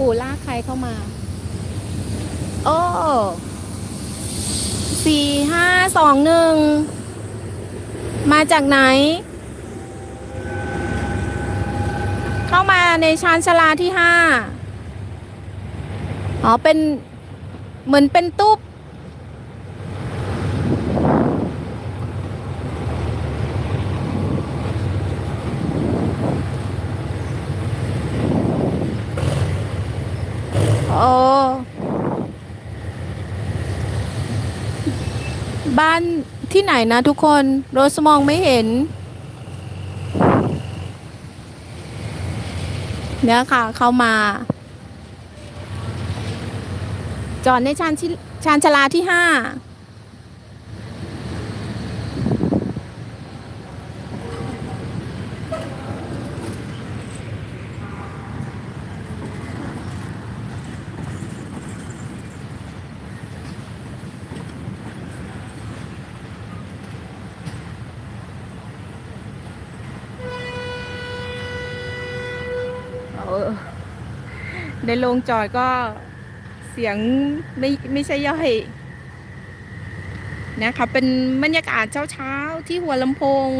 ปู่ลากใครเข้ามา โอ้สี่ห้าสองหนึ่งมาจากไหน เข้ามาในชานชลาที่ห้าอ๋อเป็นเหมือนเป็นตู้ อ้บ้านที่ไหนนะทุกคน โรสมองไม่เห็น เนี่ยค่ะ เข้ามา จอดในชานชานชลาที่ห้า อในโรงจอดก็เสียงไม่ไม่ใช่ย่อยนะคะเป็นบรรยากาศเช้าๆ ที่หัวลำโพง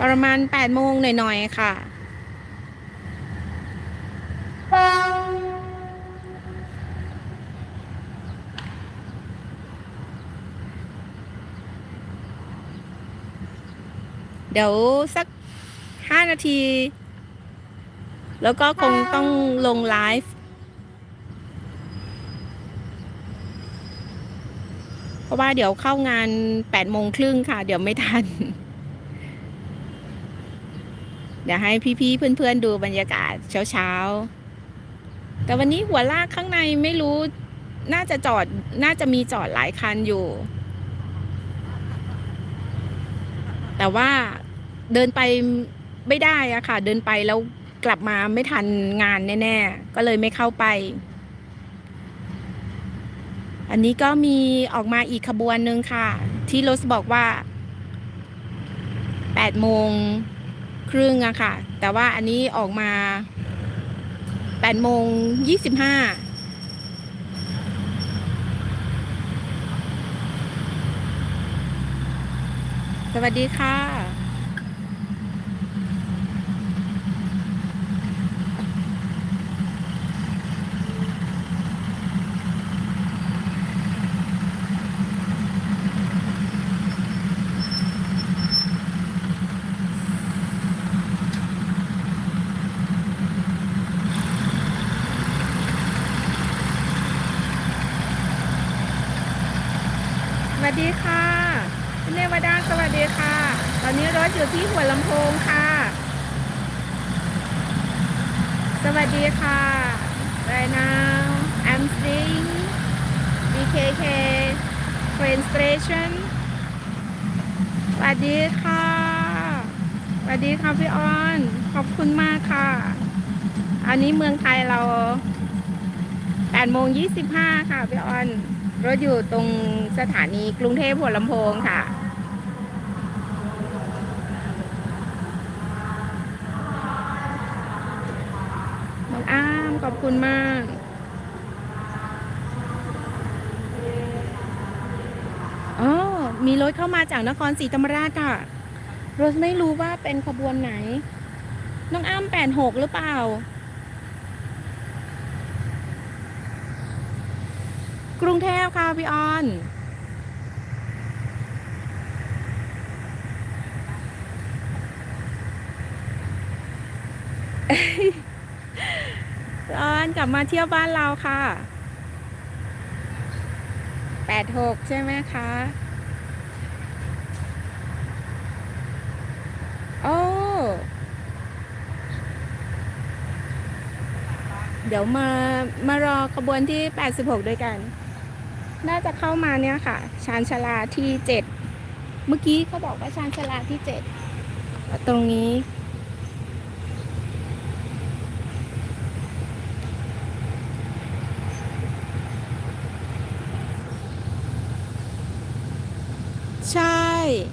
ประมาณ8โมงหน่อยๆ ค่ะ เดี๋ยวสัก 5 นาที แล้วก็คงต้องลงไลฟ์เพราะว่าเดี๋ยวเข้างาน8โมงครึ่งค่ะ เดี๋ยวไม่ทัน เดี๋ยวให้พี่ๆเพื่อนๆดูบรรยากาศเช้าๆ แต่วันนี้หัวลากข้างในไม่รู้น่าจะจอดน่าจะมีจอดหลายคันอยู่ แต่ว่าเดินไปไม่ได้อะค่ะ เดินไปแล้ว กลับมาไม่ทันงานแน่ๆ ก็เลยไม่เข้าไป อันนี้ก็มีออกมาอีกขบวนหนึ่งค่ะ ที่รถบอกว่า8โมงครึ่งอะค่ะ แต่ว่าอันนี้ออกมา8โมง25สวัสดีค่ะ ส วัสดีค่ะคุณเนวดาสวัสดีค่ะ ตอนนี้รถอยู่ที่หัวลำโพงค่ะ สวัสดีค่ะ right now I'm seeing BKK train station สวัสดีค่ะสวัสดีค่ะพี่ออน ขอบคุณมากค่ะ อันนี้เมืองไทยเรา8โมง25 ค่ะพี่ออน รถอยู่ตรงสถานีกรุงเทพหัวลำโพงค่ะ น้องอ้ามขอบคุณมาก อ๋อ มีรถเข้ามาจากนครศรีธรรมราชค่ะ รถไม่รู้ว่าเป็นขบวนไหน น้องอ้ามแปดหกหรือเปล่า กรุงเทพค่ะพี่ออน พี่ออนกลับมาเที่ยวบ้านเราค่ะ แปดหกใช่ไหมคะ โอ้เดี๋ยวมามารอขบวนที่ 86 ด้วยกัน น่าจะเข้ามาเนี่ยค่ะ ชานชาลาที่เจ็ดเมื่อกี้เขาบอกว่าชานชาลาที่เจ็ดตรงนี้ใช่